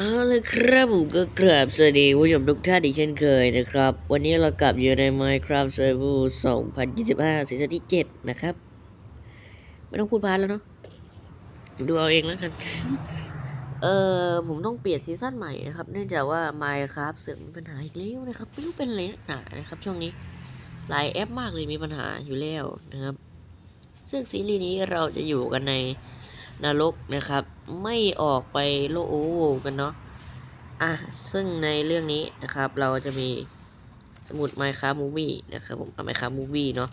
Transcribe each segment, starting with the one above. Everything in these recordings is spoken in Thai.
เอาลยครับผมก็กราบสวัสดีผู้ชมทุกท่านอีกเช่นเคยนะครับ วันนี้เรากลับอยู่ใน Minecraft Server 2025 ซีซั่นที่ 7 นะครับ ไม่ต้องพูดพาร์ทแล้วเนาะดูเอาเองแล้วกัน เออผมต้องเปลี่ยนซีซั่นใหม่นะครับ เนื่องจากว่า Minecraft เสื่อมมีปัญหาอีกแล้วนะครับ ไม่รู้เป็นอะไรนักหนานะครับ ช่วงนี้ หลายแอปมากเลยมีปัญหาอยู่แล้วนะครับ ซึ่งซีรีส์นี้เราจะอยู่กันใน นรกนะครับ ไม่ออกไปโลกโอเวกันเนาะอะซึ่งในเรื่องนี้นะครับ เราจะมีสมุด Minecraft Movie นะครับผมเอา Minecraft Movie เนาะ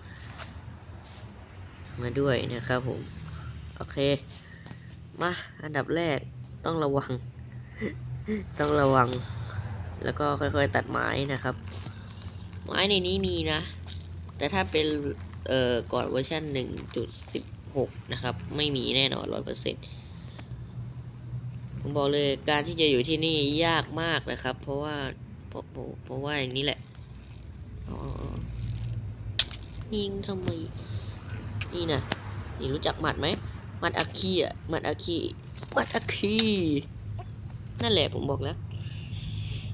มาด้วยนะครับผม โอเค มาอันดับแรกต้องระวัง ต้องระวัง แล้วก็ค่อยๆตัดไม้นะครับ ไม้ในนี้มีนะ แต่ถ้าเป็น เอ่อก่อนเวอร์ชัน1.16 นะครับ ไม่มีแน่นอนร้อยเปอร์เซ็นต์ผมบอกเลยการที่จะอยู่ที่นี่ยากมากนะครับ เพราะว่าเพราะเพราะว่าอย่างนี้แหละออยิงทำไม นี่นะนี่รู้จักหมัดไหมหมัดอาคีอะหมัดอาคีหมัดอาคีนั่นแหละผมบอกแล้ว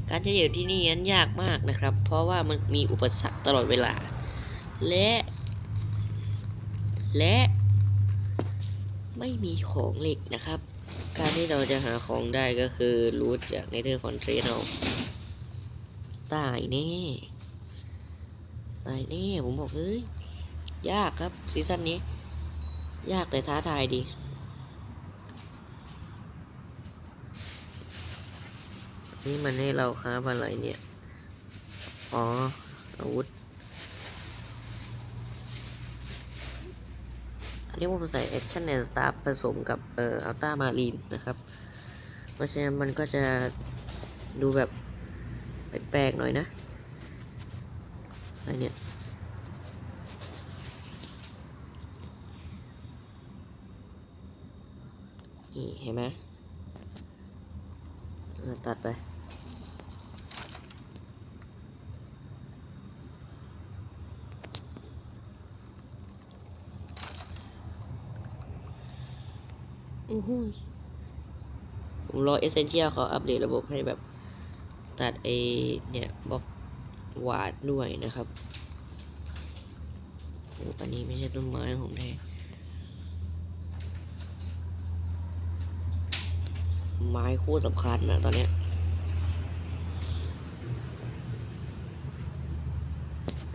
การจะอยู่ที่นี่นั้นยากมากนะครับ เพราะว่ามันมีอุปสรรคตลอดเวลา และ และไม่มีของเหล็กนะครับ การที่เราจะหาของได้ก็คือรูทจากเนเธอร์ฟอนเทรนเอาตายแน่ตายแน่ผมบอกเอ้ยยากครับซีซั่นนี้ ยากแต่ท้าทายดีนี่มันให้เราค้าบอะไรเนี่ย อ๋ออาวุธ นนี้ผมใส่ Action and Staff ผสมกับเอ่อ Alta Marine นะครับ เพราะฉะนั้นมันก็จะดูแบบแปลกๆหน่อยนะอะไรเนี่ยนี่เห็นไหมตัดไป อู้หูยผมรอเอเซนเชียลเขาอัปเดตระบบให้แบบ ตัดไอเนี่ยบล็อกหวาดด้วยนะครับโอ้อันนี้ไม่ใช่ต้นไม้ของแท้ไม้โคตรสำคัญนะตอนเนี้ย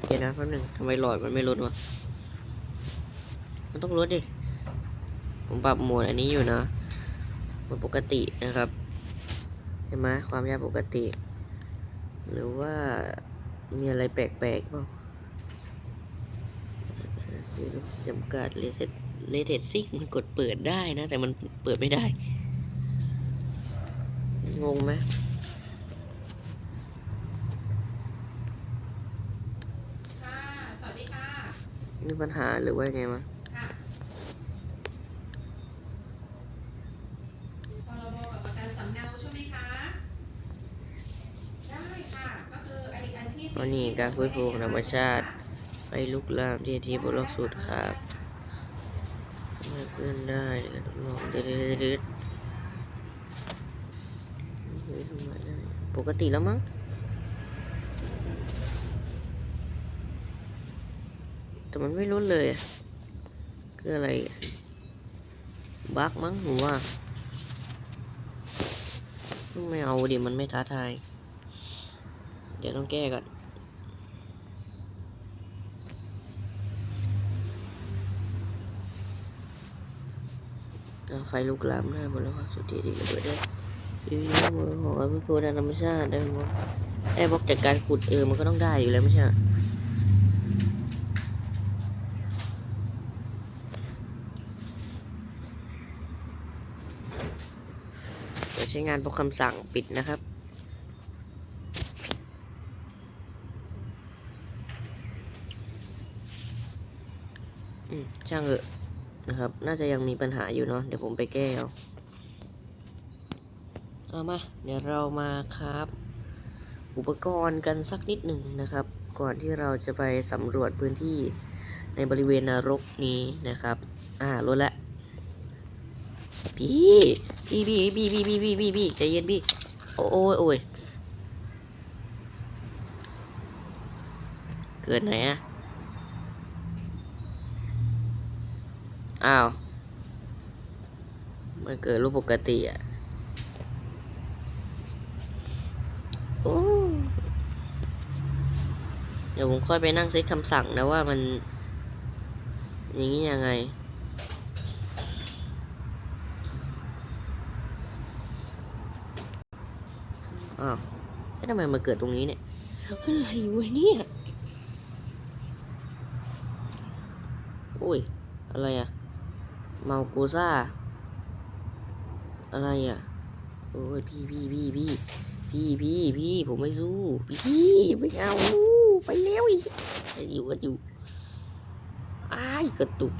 เดี๋ยวนะแป๊บนึงทำไมหลอดมันไม่ลดวะ มันต้องลดดิ ผมปรับโหมดอันนี้อยู่นะโหมดปกตินะครับเห็นไหมความยากปกติ หรือว่ามีอะไรแปลกๆเปล่าซื้อลูกจำกัดเลเซตเลเทดซิกมันกดเปิดได้นะ แต่มันเปิดไม่ได้ งงไหมค่ะสวัสดีค่ะมีปัญหาหรือว่าไงวะ ค่ะพรบกับประกันสำเนาใช่ไหมคะ ได้ค่ะ ก็คือไออันที่ วันนี้การฟื้นฟูงธรรมชาติ ไปลุกลามที่ที่บนโลกสุดครับไม่เพื่อนได้ก็ต้องลองเดือดปกติแล้วมั้งแต่มันไม่ลดเลยคืออะไรบั๊กมั้งผมว่าไม่เอาดิมันไม่ท้าทาย เดี๋ยวต้องแก้ก่อน ไฟลุกลามได้หมดแล้วครัสุดที่ดีเลยด้วยรีวิวมือของอัลฟูดานธรรมชาติได้หมดได้บล็อกจากการขุดเออมันก็ต้องได้อยู่แล้วไม่ใช่จะใช้งานเพราะคำสั่งปิดนะครับอืมช่างเถอ นะครับ น่าจะยังมีปัญหาอยู่เนาะเดี๋ยวผมไปแก้เอาเอามา เดี๋ยวเรามาครับ อุปกรณ์กันสักนิดหนึ่งนะครับ ก่อนที่เราจะไปสำรวจพื้นที่ในบริเวณนรกนี้นะครับ อ่าลดละพี่พี่พี่พี่พี่พี่พี่พี่พี่ใจเย็นพี่ โอ้ยโอ้ยเกิดไหนอะ อ้าว มันเกิดรูปปกติอะโอ้เดี๋ยวผมค่อยไปนั่งเซตคำสั่งนะว่ามัน อย่างนี้ยังไง อ้าวแล้วทำไมมาเกิดตรงนี้เนี่ย อะไรวะเนี่ย อุ้ย อะไรอะ เมาโกซ่า อะไรอะ โอ้ยพี่พี่พี่พี่พี่พี่พี่ผมไม่สู้ พี่ไม่เอาไปแล้วอีกอยู่ก็อยู่อ้ายกระตุก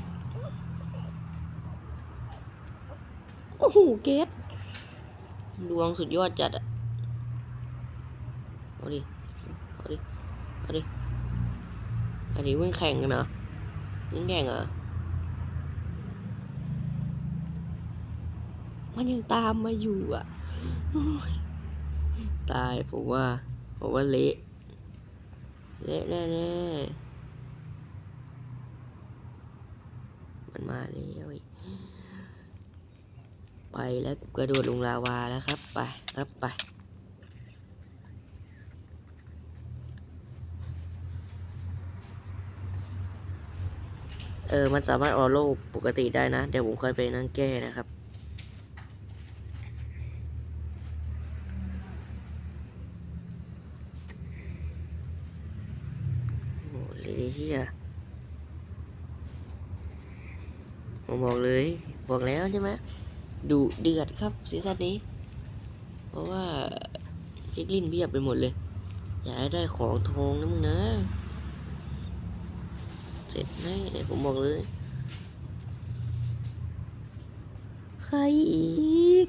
โอ้โหเกตดวงสุดยอดจัดอะเอาดิ เอาดิ เอาดิ เอาดิวิ่งแข่งกันเหรอวิ่งแข่งเหรอ มันยังตามมาอยู่อะตายผมว่าผมว่าเละเละแน่ๆมันมาแล้วไปแล้วกระโดดลงลาวาแล้วครับ ไปครับไปเออ มันสามารถออโลปกติได้นะ เดี๋ยวผมค่อยไปนั่งแก้นะครับ โอ้เลเชียผมบอกเลย บอกแล้วใช่ไหม ดูเดือดครับซีซั่นนี้ เพราะว่าพิกลินเพียบไปหมดเลย อยากได้ของทองนะมึงนะ เสร็จแน่เนี่ยผมบอกเลย ใครอีก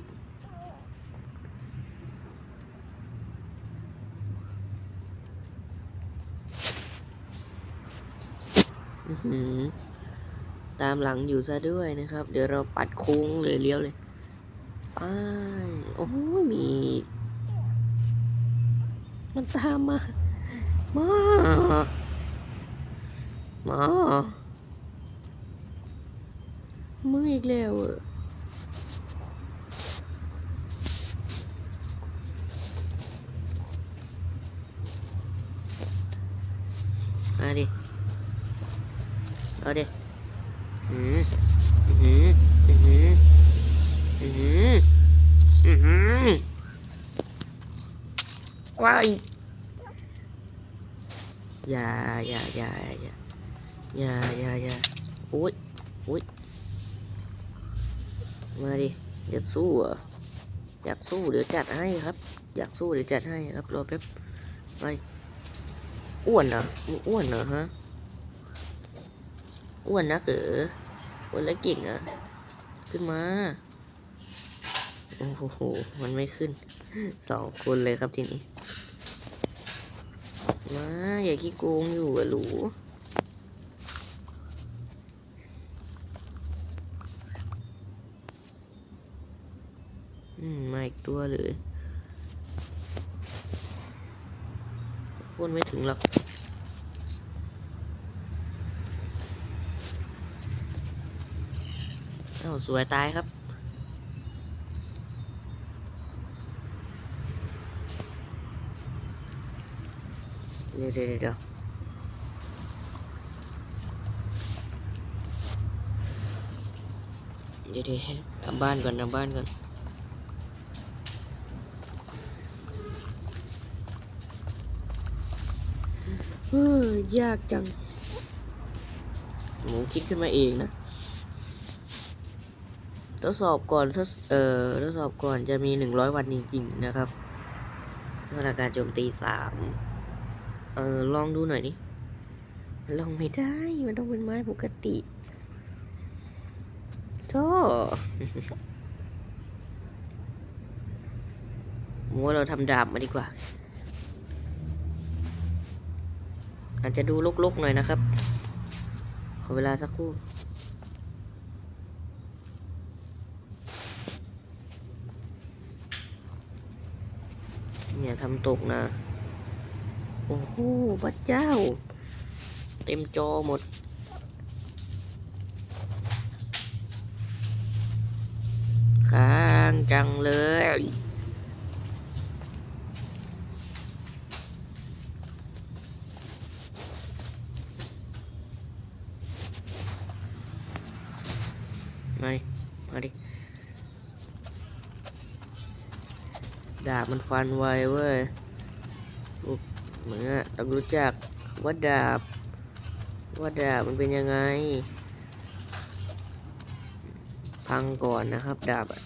อื้อหือตามหลังอยู่ซะด้วยนะครับ เดี๋ยวเราปัดโค้งเลยเลี้ยวเลย ไป โอ้โหมี มันตามมา มา มามืออีกแล้วเอาดิเอาดิอืมอืมอืมอืมอืม ว้ายอย่าอย่าอย่าอย่าอย่าอย่าอย่าอุ้ยอุ้ยมาดิอยากสู้เหรออยากสู้เดี๋ยวจัดให้ครับ อยากสู้เดี๋ยวจัดให้ครับรอแป๊บมาอ้วนเหรอมึงอ้วนเหรอฮะอ้วนนะเก๋ออ้วนแล้วเก่งเหรอขึ้นมา โอ้โห มันไม่ขึ้น สองคนเลยครับทีนี้ มา อย่าขี้โกงอยู่อะหรูอืมมาอีกตัวเลยอ้นไม่ถึงหรอกเอ้าสวยตายครับ เดี๋ยวเดี๋ยวเดี๋ยวเดี๋ยวเดี๋ยวทำบ้านก่อนทำบ้านก่อนเฮ้ยยากจังผมคิดขึ้นมาเองนะทดสอบก่อนทดเอ่อทดสอบก่อนจะมีหนึ่งร้อยวันจริง ๆ นะครับมาตรการโจมตีสาม เออลองดูหน่อยดิลองไม่ได้ มันต้องเป็นไม้ปกติโธ่ผมว่าเราทำดาบมาดีกว่า อาจจะดูลกๆหน่อยนะครับ ขอเวลาสักครู่อเนี่ยทำตกนะ โอ้โหพระเจ้า เต็มจอหมด ค้างจังเลย มาดิ มาดิ ดาบมันฟันไวเว้ย เหมือนอต้องรู้จักว่าดาบว่าดาบมันเป็นยังไง พังก่อนนะครับดาบอะ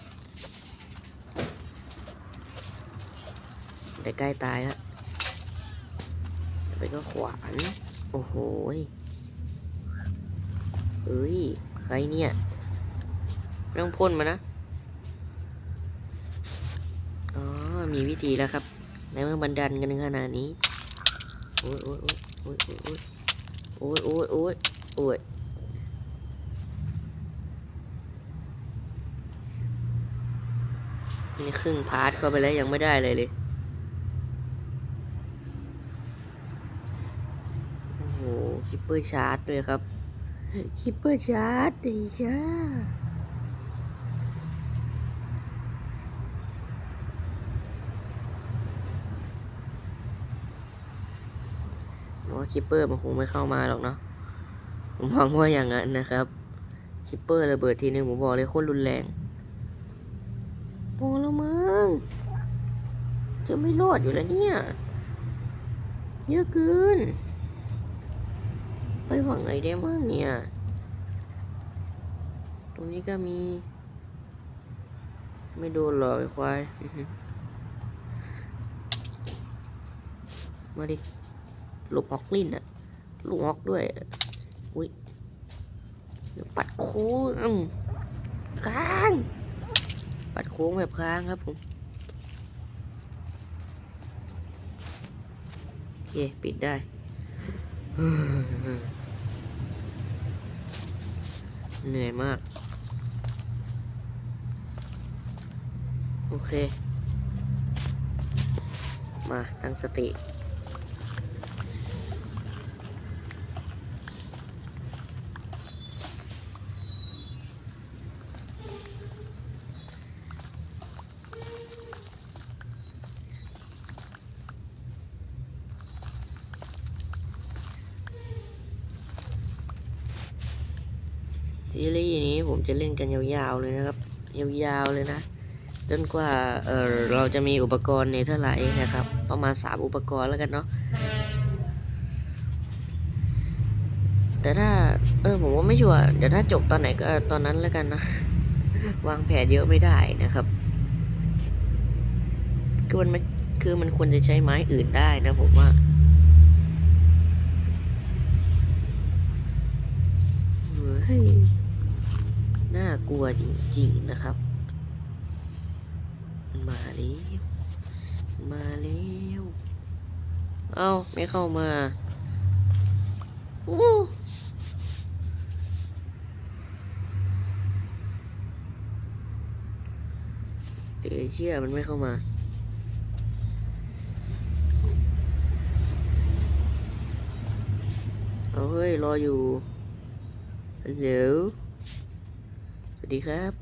แต่ใกล้ตายแล้วไปก็ขวาน โอ้โหเอ้ย ใครเนี่ยไม่ต้องพ่นมานะ อ๋อ มีวิธีแล้วครับในเมื่อมันดันกันขนาดนี้ โอ้ยโอ้ยโอ้ยโอ้ยโอ้ยโอ้ยโอ้ยโอ้ยนี่ครึ่งพาร์ทเข้าไปแล้วยังไม่ได้เลยเลย โอ้โหคิปเปอร์ชาร์จด้วยครับ คิปเปอร์ชาร์จดิจ้า ว่าคิปเปอร์มันคงไม่เข้ามาหรอกเนาะผมมองว่าอย่างนั้นนะครับคิปเปอร์ระเบิดทีนึงผมบอกเลยโคตรรุนแรงพอแล้วมึงจะไม่รอดอยู่แล้วเนี่ยเยอะเกินไปฝั่งไหนได้บ้างเนี่ย ตรงนี้ก็มี ไม่โดนหรอกไอ้ควาย มาดิ ลบฮอกลินอะลูกฮอกด้วย อุ้ยเดี๋ยวปัดโค้งค้าง ปัดโค้งแบบค้างครับผม โอเค ปิดได้เหนื่อยมาก โอเค มาตั้งสติ ซีรีส์นี้ผมจะเล่นกันยาวๆเลยนะครับ ยาวๆเลยนะ จนกว่าเออเราจะมีอุปกรณ์เนเธอร์ไลท์นะครับ ประมาณสามอุปกรณ์แล้วกันเนาะแต่ถ้าเออผมว่าไม่ชัวร์เดี๋ยวถ้าจบตอนไหนก็ตอนนั้นแล้วกันนะ วางแผนเยอะไม่ได้นะครับคือมันมคือมันควรจะใช้ไม้อื่นได้นะผมว่าเฮ้ย น่ากลัวจริงๆนะครับ มาแล้วมาแล้วเอาไม่เข้ามาอู้เดี๋ยวเชื่อมันไม่เข้ามาเอาเฮ้ย รออยู่ฮัลโหลส วัสดีครับ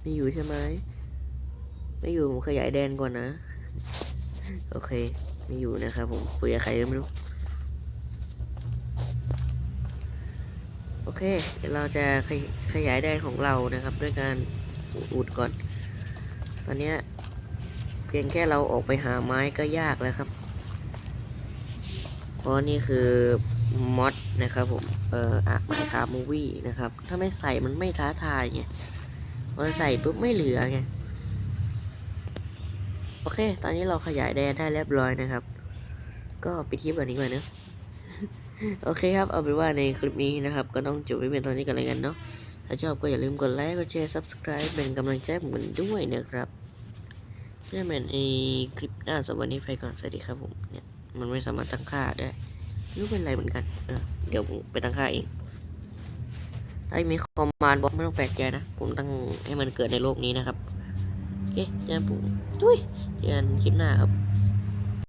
ไม่อยู่ใช่ไหม ไม่อยู่ผมขยายแดนก่อนนะ โอเค ไม่อยู่นะครับผมคุยกับใครก็ไม่รู้ โอเค เราจะขยขยายแดนของเรานะครับ ด้วยการอุดก่อน ตอนนี้เพียงแค่เราออกไปหาไม้ก็ยากแล้วครับ เพราะนี่คือ มอดนะครับผม เอ่ออะมาคามูวี่นะครับ ถ้าไม่ใส่มันไม่ท้าทายไงพอใส่ปุ๊บไม่เหลือไง โอเค ตอนนี้เราขยายแดนได้เรียบร้อยนะครับ ก็ปิดคลิปก่อนนี้ก่อนเนอะโอเคครับ เอาเป็นว่าในคลิปนี้นะครับ ก็ต้องจบไว้เป็นตอนนี้กันเลยกันเนาะ ถ้าชอบก็อย่าลืมกดไลค์ กดแชร์ subscribe เป็นกำลังใจให้ผมด้วยนะครับเพื่อเป็นไอคลิปหน้าสวันนี้ไปก่อน สวัสดีครับผม เนี่ย มันไม่สามารถตั้งค่าได้ ไม่รู้เป็นไรเหมือนกัน เออ เดี๋ยวผมไปตั้งค่าเอง ถ้ามีคอมมานด์บอกไม่ต้องแปลกใจนะ ผมตั้งให้มันเกิดในโลกนี้นะครับ โอเคเจอกันผมดุ้ยเจเจอกันคลิปหน้าครับ